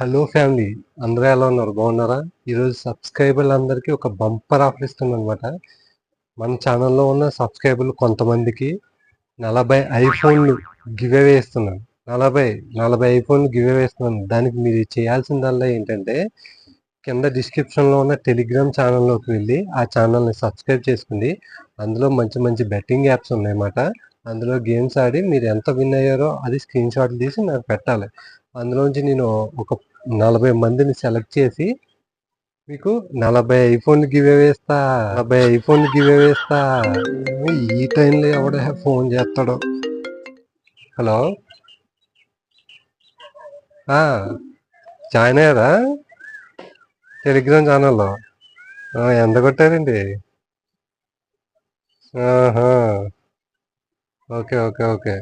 Hello family అందరూ ఎలా ఉన్నారు? బాగున్నారా? ఈరోజు సబ్స్క్రైబర్లు అందరికీ ఒక బంపర్ ఆఫర్ ఇస్తుంది అనమాట మన ఛానల్లో ఉన్న సబ్స్క్రైబర్లు కొంతమందికి నలభై ఐఫోన్లు గివ్ అవే ఇస్తున్నాను నలభై నలభై ఐఫోన్లు గివ్ అవే ఇస్తున్నాను దానికి మీరు చేయాల్సిందల్లా ఏంటంటే కింద డిస్క్రిప్షన్లో ఉన్న టెలిగ్రామ్ ఛానల్లోకి వెళ్ళి ఆ ఛానల్ని సబ్స్క్రైబ్ చేసుకుంది అందులో మంచి మంచి బెట్టింగ్ యాప్స్ ఉన్నాయన్నమాట. అందులో గేమ్స్ ఆడి మీరు ఎంత విన్ అయ్యారో అది స్క్రీన్ షాట్లు తీసి నాకు పెట్టాలి. అందులోంచి నేను ఒక నలభై మందిని సెలెక్ట్ చేసి మీకు నలభై ఐఫోన్లు గివే వేస్తా నలభై ఐఫోన్లు గివే వేస్తా ఈ టైంలో ఎవడ ఫోన్ చేస్తాడు. హలో? జాయిన్ అయ్యారా? టెలిగ్రామ్ ఛానల్లో? ఎంత కొట్టారండి? ఆహా. Okay okay okay.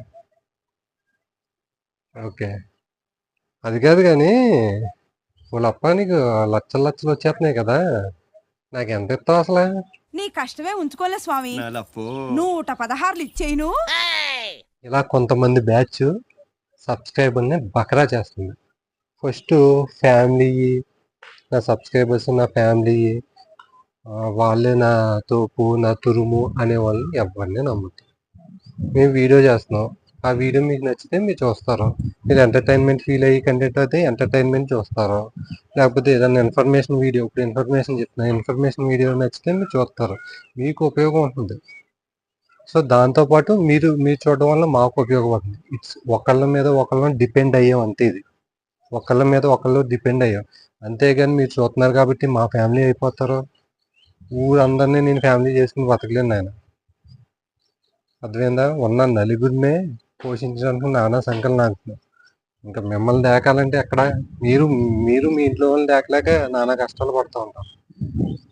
ఓకే. అది కాదు కానీ వాళ్ళప్ప నీకు లచ్చలు లచ్చలు వచ్చేస్తున్నాయి కదా. నాకు ఎంత ఇస్తావు అసలు? నీ కష్టమే ఉంచుకోలే స్వామి. నూట పదహారులు ఇచ్చేయును. ఇలా కొంతమంది బ్యాచ్ సబ్స్క్రైబర్ని బకరా చేస్తుంది. ఫస్ట్ ఫ్యామిలీ నా సబ్స్క్రైబర్స్ నా ఫ్యామిలీ వాళ్ళే నా తోపు నా తురుము అనే వాళ్ళని ఎవరిని నమ్ముతారు మేము వీడియో చేస్తున్నాం. ఆ వీడియో మీకు నచ్చితే మీరు చూస్తారు. మీరు ఎంటర్టైన్మెంట్ ఫీల్ అయ్యి కంటెంట్ అయితే ఎంటర్టైన్మెంట్ చూస్తారు. లేకపోతే ఏదైనా ఇన్ఫర్మేషన్ వీడియో ఇప్పుడు ఇన్ఫర్మేషన్ చెప్తున్నా ఇన్ఫర్మేషన్ వీడియో నచ్చితే మీరు చూస్తారు. మీకు ఉపయోగం ఉంటుంది. సో దాంతోపాటు మీరు మీరు చూడడం వల్ల మాకు ఉపయోగపడుతుంది ఇట్స్ ఒకళ్ళ మీద ఒకళ్ళని డిపెండ్ అయ్యాం అంతే ఇది. ఒకళ్ళ మీద ఒకళ్ళు డిపెండ్ అయ్యాం. అంతేగాని మీరు చూస్తున్నారు కాబట్టి మా ఫ్యామిలీ అయిపోతారు. ఊరందరినీ నేను ఫ్యామిలీ చేసుకుని బతకలేను నాయన. అర్థమైందా? ఉన్న నలుగురినే పోషించడానికి నానా సంకలు ఇంకా మిమ్మల్ని దాకాలంటే ఎక్కడ మీరు మీరు మీ ఇంట్లో వాళ్ళని దాకలేక నానా కష్టాలు పడుతూ ఉంటాం.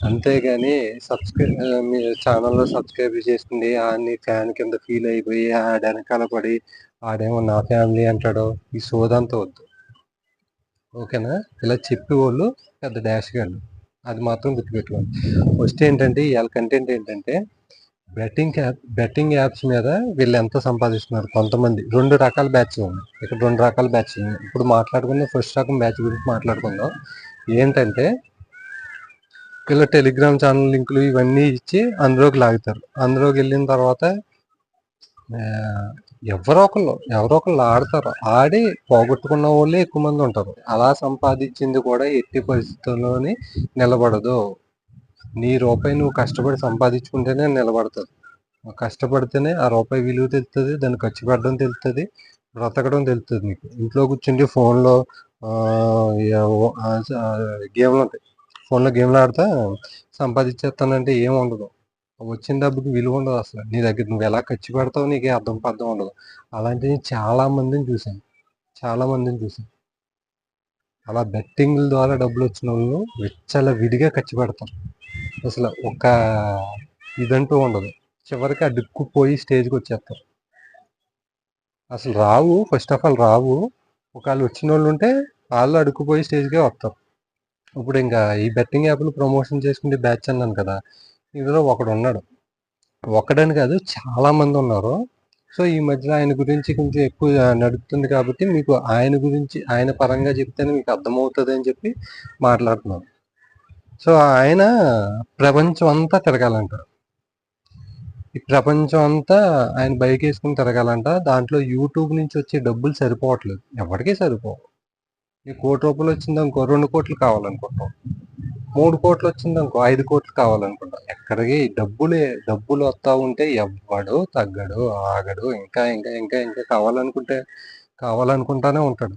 అంతేగాని సబ్స్క్రైబ్ మీ ఛానల్లో సబ్స్క్రైబ్ చేసుకుంది ఆడిని ఫ్యాన్ కింద ఫీల్ అయిపోయి ఆడ వెనకాల పడి ఆడేమో నా ఫ్యామిలీ అంటాడు ఈ సోదంతా వద్దు. ఓకేనా? ఇలా చెప్పేవాళ్ళు పెద్ద డాష్ గాళ్ళు. అది మాత్రం గుర్తుపెట్టుకోండి. ఫస్ట్ ఏంటంటే ఇవాళ కంటెంట్ ఏంటంటే బెట్టింగ్ యాప్ బెట్టింగ్ యాప్స్ మీద వీళ్ళు ఎంత సంపాదిస్తున్నారు? కొంతమంది. రెండు రకాల బ్యాచ్ ఉన్నాయి. ఇక్కడ రెండు రకాల బ్యాచ్ ఉన్నాయి. ఇప్పుడు మాట్లాడుకుందాం. ఫస్ట్ రకం బ్యాచ్ గురించి మాట్లాడుకుందాం. ఏంటంటే వీళ్ళు టెలిగ్రామ్ ఛానల్ లింకులు ఇవన్నీ ఇచ్చి అందులోకి లాగుతారు. అందులోకి వెళ్ళిన తర్వాత ఎవరో ఒకళ్ళు ఎవరో ఒకళ్ళు ఆడతారు. ఆడి పోగొట్టుకున్న వాళ్ళే ఎక్కువ మంది ఉంటారు. అలా సంపాదించింది కూడా ఎట్టి పరిస్థితుల్లోని నిలబడదు. నీ రూపాయి నువ్వు కష్టపడి సంపాదించుకుంటేనే నిలబడుతుంది. కష్టపడితేనే ఆ రూపాయి విలువ తెలుస్తుంది దాన్ని ఖర్చు పెట్టడం తెలుస్తుంది బ్రతకడం తెలుస్తుంది నీకు. ఇంట్లో కూర్చుండి ఫోన్లో గేమ్లు ఉంటాయి. ఫోన్లో గేమ్లు ఆడితే సంపాదించేస్తానంటే ఏం ఉండదు. వచ్చిన డబ్బుకి విలువ ఉండదు అసలు. నీ దగ్గర నువ్వు ఎలా ఖర్చు పెడతావు నీకే అర్థం పర్థం ఉండదు. అలాంటివి చాలా మందిని చూశాను. చాలా మందిని చూశాను. అలా బెట్టింగ్ల ద్వారా డబ్బులు వచ్చిన వాళ్ళు విచ్చల విడిగా ఖర్చు పెడతారు. అసలు ఒక ఇదంటూ ఉండదు. చివరికి ఆ స్టేజ్కి వచ్చేస్తారు. అసలు రావు ఫస్ట్ ఆఫ్ ఆల్ రావు ఒకవేళ వచ్చిన వాళ్ళు ఉంటే వాళ్ళు అడుక్కుపోయి స్టేజ్కే వస్తారు. ఇప్పుడు ఇంకా ఈ బెట్టింగ్ యాప్లు ప్రమోషన్ చేసుకునే బ్యాచ్ అన్నాను కదా ఇందులో ఒకడు ఉన్నాడు. ఒకడని కాదు చాలా మంది ఉన్నారు. సో ఈ మధ్యలో ఆయన గురించి కొంచెం ఎక్కువ నడుపుతుంది కాబట్టి మీకు ఆయన గురించి ఆయన పరంగా చెప్తేనే మీకు అర్థమవుతుంది అని చెప్పి మాట్లాడుతున్నాను. సో ఆయన ప్రపంచం అంతా తిరగాలంట. ఈ ప్రపంచం అంతా ఆయన బైక్ వేసుకుని తిరగాలంట. దాంట్లో యూట్యూబ్ నుంచి వచ్చే డబ్బులు సరిపోవట్లేదు. ఎవరికీ సరిపోవు. ఈ కోటి రూపాయలు వచ్చిందనుకో రెండు కోట్లు కావాలనుకుంటాం. మూడు కోట్లు వచ్చిందనుకో ఐదు కోట్లు కావాలనుకుంటాం. ఎక్కడికి డబ్బులే డబ్బులు వస్తా ఉంటే ఎవ్వడు తగ్గడు ఆగడు ఇంకా ఇంకా ఇంకా ఇంకా కావాలనుకుంటే కావాలనుకుంటానే ఉంటాడు.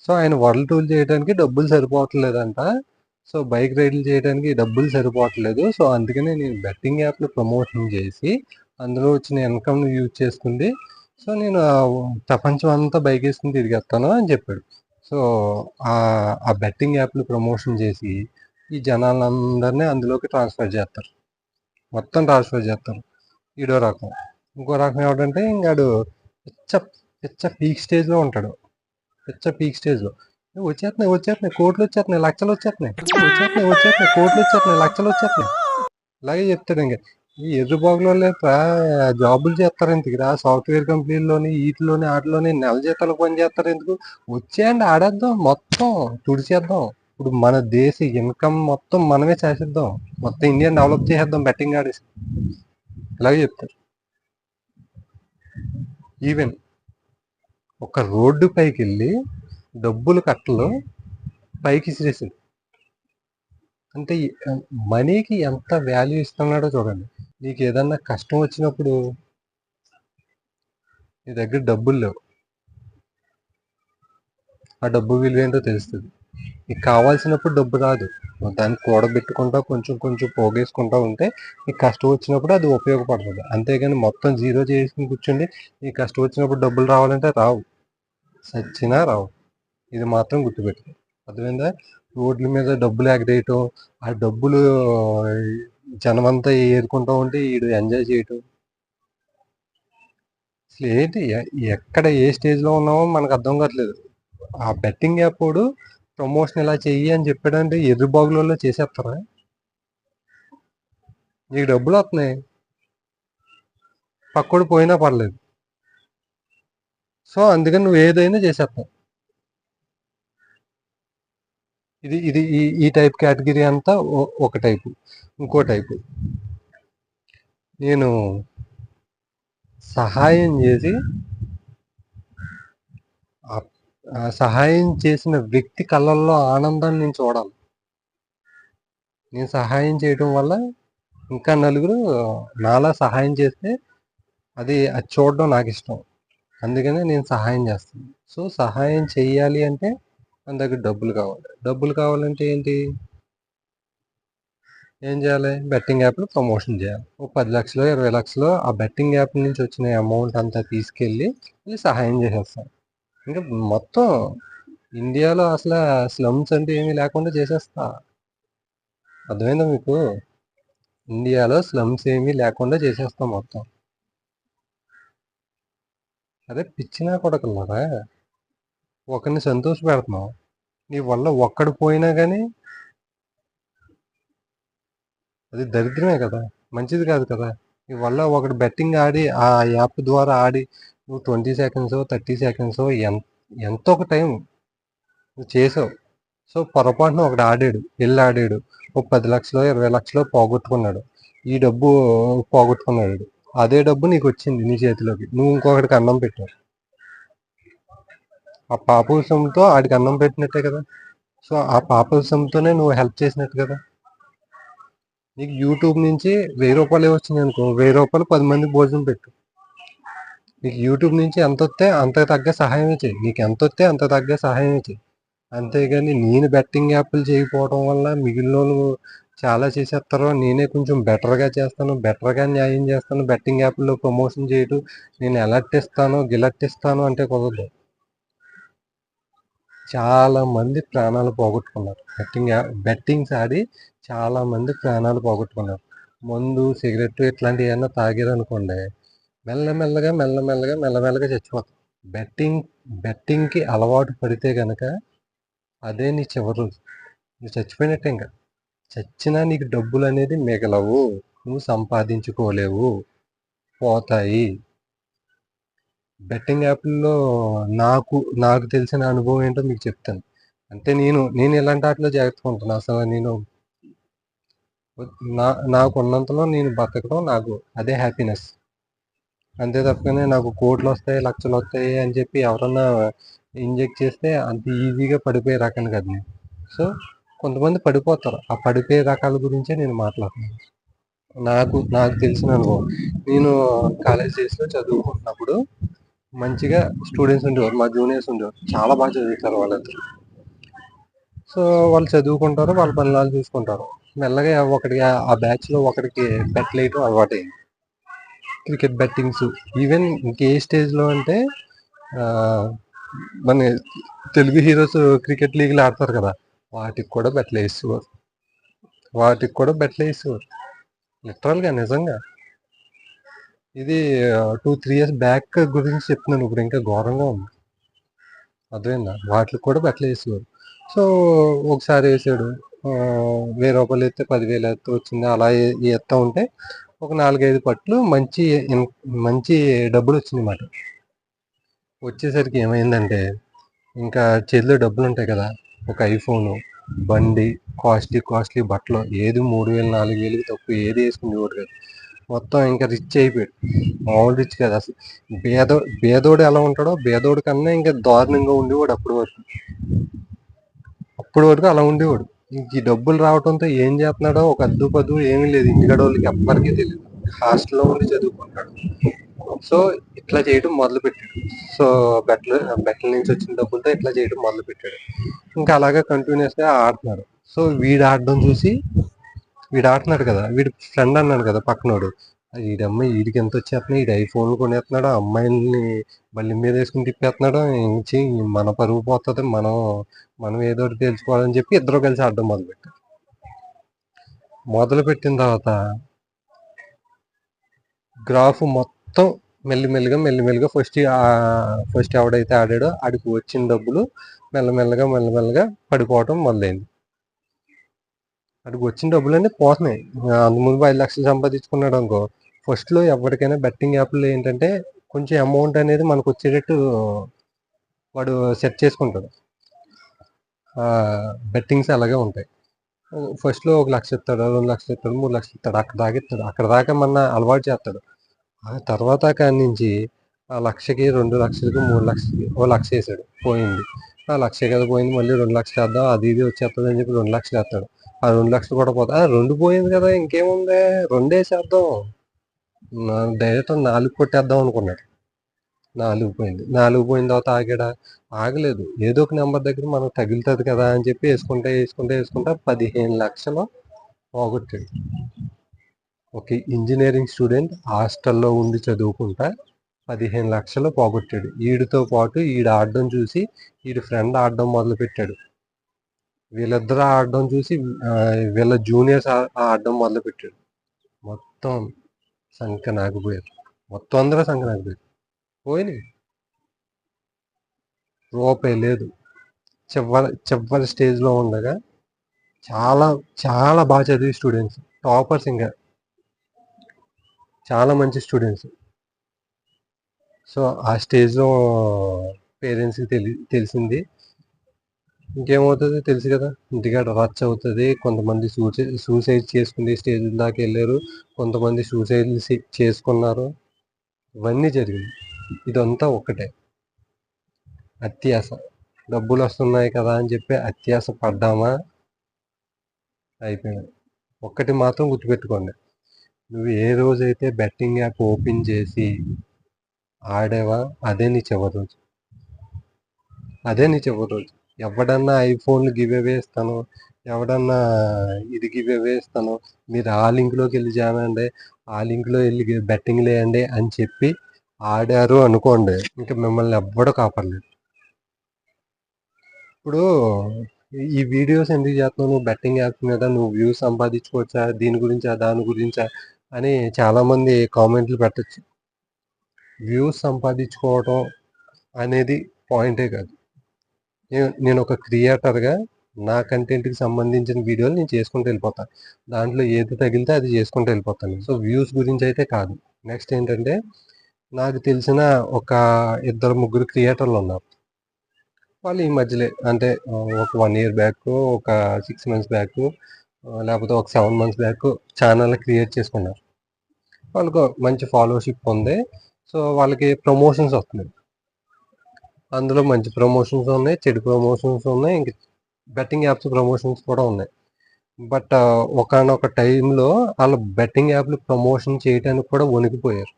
సో ఆయన వరల్డ్ టూర్ చేయడానికి డబ్బులు సరిపోవట్లేదంట. సో బైక్ రైడ్లు చేయడానికి డబ్బులు సరిపోవట్లేదు. సో అందుకనే నేను బెట్టింగ్ యాప్లు ప్రమోషన్ చేసి అందులో వచ్చిన ఇన్కమ్ను యూజ్ చేసుకుంది. సో నేను ప్రపంచం అంతా బైక్ వేసుకుని తిరిగేస్తాను అని చెప్పాడు. సో ఆ- ఆ బెట్టింగ్ యాప్లు ప్రమోషన్ చేసి ఈ జనాలందరినీ అందులోకి ట్రాన్స్ఫర్ చేస్తారు. మొత్తం ట్రాన్స్ఫర్ చేస్తారు. ఈడో రకం. ఇంకో రకం ఏమిటంటే ఇంకాడు పిచ్చ పిచ్చ పీక్ స్టేజ్లో ఉంటాడు. పిచ్చ పీక్ స్టేజ్లో. వచ్చేస్తున్నాయి వచ్చేస్తున్నాయి. కోట్లు వచ్చేస్తున్నాయి లక్షలు వచ్చేస్తున్నాయి. వచ్చేస్తున్నాయి వచ్చేస్తున్నాయి. కోట్లు వచ్చేస్తున్నాయి లక్షలు వచ్చేస్తున్నాయి. ఇలాగే చెప్తాడు ఇంకా. ఈ ఎదురుబాగులో జాబులు చేస్తారు ఎందుకు? రా సాఫ్ట్వేర్ కంపెనీల్లోని వీటిలోని వాటిలోని నెల జీతాలు పని చేస్తారు ఎందుకు? వచ్చేయండి ఆడేద్దాం మొత్తం తుడిచేద్దాం. ఇప్పుడు మన దేశ ఇన్కమ్ మొత్తం మనమే చేసేద్దాం. మొత్తం ఇండియా డెవలప్ చేసేద్దాం బెట్టింగ్ ఆడేసి ఇలాగే చెప్తారు. ఈవెన్ ఒక రోడ్డు పైకి వెళ్ళి డబ్బులు కట్టలు పైకి ఇసిరేసాడు అంటే మనీకి ఎంత వాల్యూ ఇస్తున్నాడో చూడండి. నీకు ఏదన్నా కష్టం వచ్చినప్పుడు నీ దగ్గర డబ్బులు లేవు. ఆ డబ్బు విలువ ఏంటో తెలుస్తుంది. నీకు కావాల్సినప్పుడు డబ్బు రాదు. దాన్ని కూడబెట్టుకుంటా కొంచెం కొంచెం పోగేసుకుంటా ఉంటే నీకు కష్టం వచ్చినప్పుడు అది ఉపయోగపడుతుంది. అంతేగాని మొత్తం జీరో చేసుకుని కూర్చుండి నీకు కష్టం వచ్చినప్పుడు డబ్బులు రావాలంటే రావు. సచ్చినా రావు. ఇది మాత్రం గుర్తుపెట్టు అర్థమైందా? రోడ్ల మీద డబ్బులు ఎగరేయటం ఆ డబ్బులు జనమంతా ఏరుకుంటా ఉంటే వీడు ఎంజాయ్ చేయటం. అసలు ఏంటి? ఎ- ఎక్కడ ఏ స్టేజ్లో ఉన్నామో మనకు అర్థం కావట్లేదు. ఆ బెట్టింగ్ యాప్ వాడు ప్రమోషన్ ఇలా చెయ్యి అని చెప్పాడంటే ఎర్రి బాగులలో చేసేస్తారా? నీకు డబ్బులు వస్తున్నాయి. పక్కడు పోయినా పర్లేదు. సో అందుకని నువ్వు ఏదైనా చేసేస్తావు ఇది ఇది ఈ ఈ టైప్ కేటగిరీ అంతా ఒక టైపు ఇంకో టైపు. నేను సహాయం చేసి సహాయం చేసిన వ్యక్తి కళ్ళల్లో ఆనందాన్ని నేను చూడాలి. నేను సహాయం చేయడం వల్ల ఇంకా నలుగురు నాలా సహాయం చేస్తే అది అది చూడడం నాకు ఇష్టం. అందుకనే నేను సహాయం చేస్తాను. సో సహాయం చేయాలి అంటే మన దగ్గర డబ్బులు కావాలి. డబ్బులు కావాలంటే ఏంటి? ఏం చేయాలి? బెట్టింగ్ యాప్లో ప్రమోషన్ చేయాలి. ఒక పది లక్షలు ఇరవై లక్షలు ఆ బెట్టింగ్ యాప్ నుంచి వచ్చిన అమౌంట్ అంతా తీసుకెళ్ళి వీళ్ళు సహాయం చేసేస్తాను ఇంకా మొత్తం ఇండియాలో అసలు స్లమ్స్ అంటే ఏమీ లేకుండా చేసేస్తా. అర్థమైందా మీకు? ఇండియాలో స్లమ్స్ ఏమీ లేకుండా చేసేస్తాం మొత్తం. అదే పిచ్చినా కొడకలరా? ఒకరిని సంతోష పెడుతున్నావు నీ వల్ల ఒక్కడు పోయినా కానీ అది దరిద్రమే కదా. మంచిది కాదు కదా. నీ వల్ల ఒకడు బెట్టింగ్ ఆడి ఆ యాప్ ద్వారా ఆడి నువ్వు ట్వంటీ సెకండ్స్ థర్టీ సెకండ్స్ ఎంత ఎంతో ఒక టైం నువ్వు చేసావు. సో పొరపాటున ఒకడు ఆడాడు వెళ్ళి ఆడాడు ఒక పది లక్షలు ఇరవై లక్షలు పోగొట్టుకున్నాడు. ఈ డబ్బు పోగొట్టుకున్నాడు. అదే డబ్బు నీకు వచ్చింది నీ చేతిలోకి. నువ్వు ఇంకొకటికి అన్నం పెట్టావు. ఆ పాపంతో ఆడికి అన్నం పెట్టినట్టే కదా. సో ఆ పాపంతోనే నువ్వు హెల్ప్ చేసినట్టు కదా. నీకు యూట్యూబ్ నుంచి వెయ్యి రూపాయలు వచ్చింది అనుకో వెయ్యి రూపాయలు పది మంది భోజనం పెట్టు. నీకు యూట్యూబ్ నుంచి ఎంత వస్తే అంత తగ్గ సహాయం చేయి. నీకు ఎంత వస్తే అంత తగ్గ సహాయం చేయి. అంతేగాని నేను బెట్టింగ్ యాప్లు చేయకపోవడం వల్ల మిగిలిన వాళ్ళు చాలా చేసేస్తారు. నేనే కొంచెం బెటర్గా చేస్తాను బెటర్గా న్యాయం చేస్తాను. బెట్టింగ్ యాప్లో ప్రమోషన్ చేయటం నేను ఎలర్ట్ ఇస్తాను గిలర్ట్ ఇస్తాను అంటే కుదరదు. చాలా మంది ప్రాణాలు పోగొట్టుకున్నారు. బెట్టింగ్ బెట్టింగ్స్ ఆడి చాలా మంది ప్రాణాలు పోగొట్టుకున్నారు. మందు సిగరెట్ ఇట్లాంటివి ఏమన్నా తాగారనుకోండి మెల్లమెల్లగా మెల్లమెల్లగా మెల్లమెల్లగా చచ్చిపోతాం. బెట్టింగ్ బెట్టింగ్కి అలవాటు పడితే కనుక అదే నీ చివరి రోజు. నువ్వు చచ్చిపోయినట్టే ఇంకా. చచ్చినా నీకు డబ్బులు అనేది మిగలవు. నువ్వు సంపాదించుకోలేవు. పోతాయి. బెట్టింగ్ యాప్లో నాకు నాకు తెలిసిన అనుభవం ఏంటో మీకు చెప్తాను. అంటే నేను నేను ఇలాంటి వాటిలో జాగ్రత్తగా ఉంటాను? అసలు నేను నా నాకు ఉన్నంతలో నేను బతకడం నాకు అదే హ్యాపీనెస్ అంతే తప్పకనే నాకు కోట్లు వస్తాయి లక్షలు వస్తాయి అని చెప్పి ఎవరన్నా ఇంజెక్ట్ చేస్తే అంత ఈజీగా పడిపోయే రకాన్ని కదా నేను. సో కొంతమంది పడిపోతారు. ఆ పడిపోయే రకాల గురించే నేను మాట్లాడుతున్నాను. నాకు నాకు తెలిసిన అనుభవం. నేను కాలేజ్ డేస్లో చదువుకుంటున్నప్పుడు మంచిగా స్టూడెంట్స్ ఉండేవారు. మా జూనియర్స్ ఉండేవారు. చాలా బాగా చదువుతారు వాళ్ళందరూ సో వాళ్ళు చదువుకుంటారు వాళ్ళ పనులు వాళ్ళు చూసుకుంటారు. మెల్లగా ఒకటి ఆ బ్యాచ్లో ఒకరికి బెట్లేయటం అలవాటు అలవాటైంది క్రికెట్ బెట్టింగ్స్ ఈవెన్ ఇంకే స్టేజ్లో అంటే మన తెలుగు హీరోస్ క్రికెట్ లీగ్లు ఆడతారు కదా వాటికి కూడా బెట్లు వేసేవారు వాటికి కూడా బెట్లు వేసేవారు లిటరల్గా నిజంగా. ఇది టూ త్రీ ఇయర్స్ బ్యాక్ గురించి చెప్తున్నాను. ఇప్పుడు ఇంకా ఘోరంగా ఉంది. అర్థమైందా? వాటికి కూడా బట్టలు వేసేవారు. సో ఒకసారి వేసాడు. వెయ్యి రూపాయలు ఎత్తే పదివేలు ఎత్తే వచ్చింది. అలా ఎత్తా ఉంటే ఒక నాలుగైదు పట్లు మంచి ఇన్- మంచి డబ్బులు వచ్చిందన్నమాట. వచ్చేసరికి ఏమైందంటే ఇంకా చేతిలో డబ్బులు ఉంటాయి కదా ఒక ఐఫోను బండి కాస్ట్లీ కాస్ట్లీ బట్టలు ఏది మూడు వేలు నాలుగు వేలు తక్కువ ఏది వేసుకునేవాడు కదా. మొత్తం ఇంకా రిచ్ అయిపోయాడు. మామూలు రిచ్ కాదు. అసలు బేదో బేదోడు ఎలా ఉంటాడో పేదోడు కన్నా ఇంకా దారుణంగా ఉండేవాడు అప్పటి వరకు. అప్పటి వరకు అలా ఉండేవాడు. ఈ డబ్బులు రావడంతో ఏం చేస్తున్నాడో ఒక అద్దు పద్దు ఏమీ లేదు. ఇంటికాడ వాళ్ళకి ఎవ్వరికీ తెలియదు. హాస్టల్లో ఉండి చదువుకుంటాడు. సో ఇట్లా చేయడం మొదలు పెట్టాడు సో బెట్ల బెట్ల నుంచి వచ్చిన డబ్బులతో ఇట్లా చేయడం మొదలు పెట్టాడు ఇంకా అలాగే కంటిన్యూస్గా ఆడుతున్నాడు. సో వీడు ఆడడం చూసి వీడు ఆడుతున్నాడు కదా వీడి ఫ్రెండ్ అన్నాడు కదా పక్కనోడు. వీడమ్మ వీడికి ఎంత వచ్చేస్తున్నాయి? వీడు ఐఫోన్లు కొనేస్తున్నాడు అమ్మాయిల్ని బల్లి మీద వేసుకుని తిప్పేస్తున్నాడు. ఇంచి మన పరుగు పోతుంది మనం మనం ఏదో ఒకటి తెలుసుకోవాలని చెప్పి ఇద్దరు కలిసి ఆడడం మొదలుపెట్టారు. మొదలుపెట్టిన తర్వాత గ్రాఫ్ మొత్తం మెల్లిమెల్లిగా మెల్లిమెల్లిగా ఫస్ట్ ఫస్ట్ ఎవడైతే ఆడాడో ఆడికి వచ్చిన డబ్బులు మెల్లమెల్లగా మెల్లమెల్లగా పడిపోవటం మొదలైంది. అక్కడికి వచ్చిన డబ్బులు అన్నీ పోతున్నాయి అంతకుముందు ఐదు లక్షలు సంపాదించుకున్నాడు అనుకో ఫస్ట్లో ఎవరికైనా బెట్టింగ్ యాప్లు ఏంటంటే కొంచెం అమౌంట్ అనేది మనకు వచ్చేటట్టు వాడు సెట్ చేసుకుంటాడు. బెట్టింగ్స్ అలాగే ఉంటాయి. ఫస్ట్లో ఒక లక్ష ఇస్తాడు రెండు లక్షలు ఇస్తాడు మూడు లక్షలు ఇస్తాడు అక్కడ దాకా ఇస్తాడు అక్కడ దాకా మన అలవాటు చేస్తాడు. ఆ తర్వాత కాడి నుంచి ఆ లక్షకి రెండు లక్షలకి మూడు లక్షలకి ఓ లక్ష వేసాడు పోయింది. ఆ లక్ష కదా పోయింది మళ్ళీ రెండు లక్షలు వేద్దాం అది ఇది వచ్చేస్తుంది అని చెప్పి రెండు లక్షలు వేస్తాడు. ఆ రెండు లక్షలు కూడా పోతా రెండు పోయింది కదా ఇంకేముంది? రెండే వేసేద్దాం డైరెక్ట్ నాలుగు కొట్టేద్దాం అనుకున్నాడు. నాలుగు పోయింది. నాలుగు పోయిన తర్వాత ఆగాడా? ఆగలేదు. ఏదో ఒక నెంబర్ దగ్గర మనకు తగులుతుంది కదా అని చెప్పి వేసుకుంటే వేసుకుంటే వేసుకుంటా పదిహేను లక్షలు పోగొట్టాడు. ఒక ఇంజనీరింగ్ స్టూడెంట్ హాస్టల్లో ఉండి చదువుకుంటా పదిహేను లక్షలు పోగొట్టాడు. వీడితో పాటు ఈడు ఆడడం చూసి వీడి ఫ్రెండ్ ఆడడం మొదలుపెట్టాడు. వీళ్ళిద్దరు ఆడడం చూసి వీళ్ళ జూనియర్స్ ఆడడం మొదలుపెట్టాడు. మొత్తం సంఖ్య నాగిపోయారు మొత్తం అందరూ సంఖ్య నాగిపోయారు పోయినాయి రూపాయి లేదు. చివరి చివరి స్టేజ్లో ఉండగా చాలా చాలా బాగా చదివి స్టూడెంట్స్ టాపర్స్ ఇంకా చాలా మంచి స్టూడెంట్స్ సో ఆ స్టేజ్లో పేరెంట్స్కి తెలి తెలిసింది. ఇంకేమవుతుంది తెలుసు కదా ఇంటికాడ రచ్చ అవుతుంది. కొంతమంది సూసైడ్ సూసైడ్ చేసుకునే స్టేజ్ దాకా వెళ్ళారు. కొంతమంది సూసైడ్ చేసుకున్నారు. ఇవన్నీ జరిగింది. ఇదంతా ఒకటే అత్యాస. డబ్బులు వస్తున్నాయి కదా అని చెప్పి అత్యాస పడ్డామా? అయిపోయింది. ఒక్కటి మాత్రం గుర్తుపెట్టుకోండి. నువ్వు ఏ రోజైతే బెట్టింగ్ యాప్ ఓపెన్ చేసి ఆడావా? అదే నీ చివరి రోజు. అదే నీ చివరి రోజు. ఎవడన్నా ఐఫోన్లు గివే వేస్తాను ఎవడన్నా ఇది గివే వేస్తాను ఇస్తాను మీరు ఆ లింక్లోకి వెళ్ళి చేయండి ఆ లింక్లో వెళ్ళి బెట్టింగ్ లేయండి అని చెప్పి ఆడారు అనుకోండి ఇంకా మిమ్మల్ని ఎవ్వడూ కాపాడలేదు. ఇప్పుడు ఈ వీడియోస్ ఎందుకు చేస్తున్నావు? నువ్వు బెట్టింగ్ యాప్స్ మీద నువ్వు వ్యూస్ సంపాదించుకోవచ్చా? దీని గురించా? దాని గురించా? అని చాలామంది కామెంట్లు పెట్టచ్చు. వ్యూస్ సంపాదించుకోవటం అనేది పాయింటే కాదు. నేను ఒక క్రియేటర్గా నా కంటెంట్కి సంబంధించిన వీడియోలు నేను చేసుకుంటూ వెళ్ళిపోతాను దాంట్లో ఏది తగిలితే అది చేసుకుంటూ వెళ్ళిపోతాను. సో వ్యూస్ గురించి అయితే కాదు. నెక్స్ట్ ఏంటంటే నాకు తెలిసిన ఒక ఇద్దరు ముగ్గురు క్రియేటర్లు ఉన్నారు. వాళ్ళు ఈ మధ్యలో అంటే ఒక వన్ ఇయర్ బ్యాక్ ఒక సిక్స్ మంత్స్ బ్యాక్ లేకపోతే ఒక seven months back channel create చేసుకున్నారు. వాళ్ళకు మంచి ఫాలోషిప్ ఉంది. సో వాళ్ళకి ప్రమోషన్స్ వస్తున్నాయి. అందులో మంచి ప్రమోషన్స్ ఉన్నాయి చెడు ప్రమోషన్స్ ఉన్నాయి ఇంక బెట్టింగ్ యాప్స్ ప్రమోషన్స్ కూడా ఉన్నాయి. బట్ ఒకనొక టైంలో వాళ్ళ బెట్టింగ్ యాప్లు ప్రమోషన్ చేయడానికి కూడా వణికిపోయారు.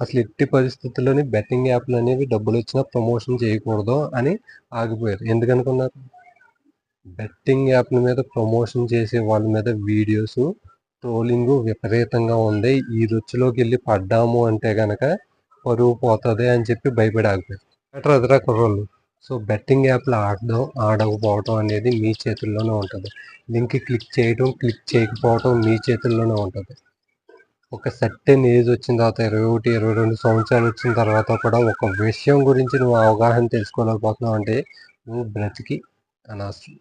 అసలు ఎట్టి పరిస్థితుల్లోని బెట్టింగ్ యాప్లు అనేవి డబ్బులు వచ్చినా ప్రమోషన్ చేయకూడదు అని ఆగిపోయారు. ఎందుకనుకున్నారు? బెట్టింగ్ యాప్ల మీద ప్రమోషన్ చేసే వాళ్ళ మీద వీడియోస్ ట్రోలింగ్ విపరీతంగా ఉంది. ఈ రుచిలోకి వెళ్ళి పడ్డాము అంటే కనుక పరువు పోతుంది అని చెప్పి భయపడి ఆగిపోయారు. బెటర్ అదిరా కుర్రోళ్ళు. సో బెట్టింగ్ యాప్లు ఆడడం ఆడకపోవడం అనేది మీ చేతుల్లోనే ఉంటుంది. లింక్ క్లిక్ చేయడం క్లిక్ చేయకపోవడం మీ చేతుల్లోనే ఉంటుంది. ఒక సర్టెన్ ఏజ్ వచ్చిన తర్వాత ఇరవై ఒకటి ఇరవై రెండు సంవత్సరాలు వచ్చిన తర్వాత కూడా ఒక విషయం గురించి నువ్వు అవగాహన తెలుసుకోలేకపోతున్నావు అంటే నువ్వు బ్రతికి అనవసరం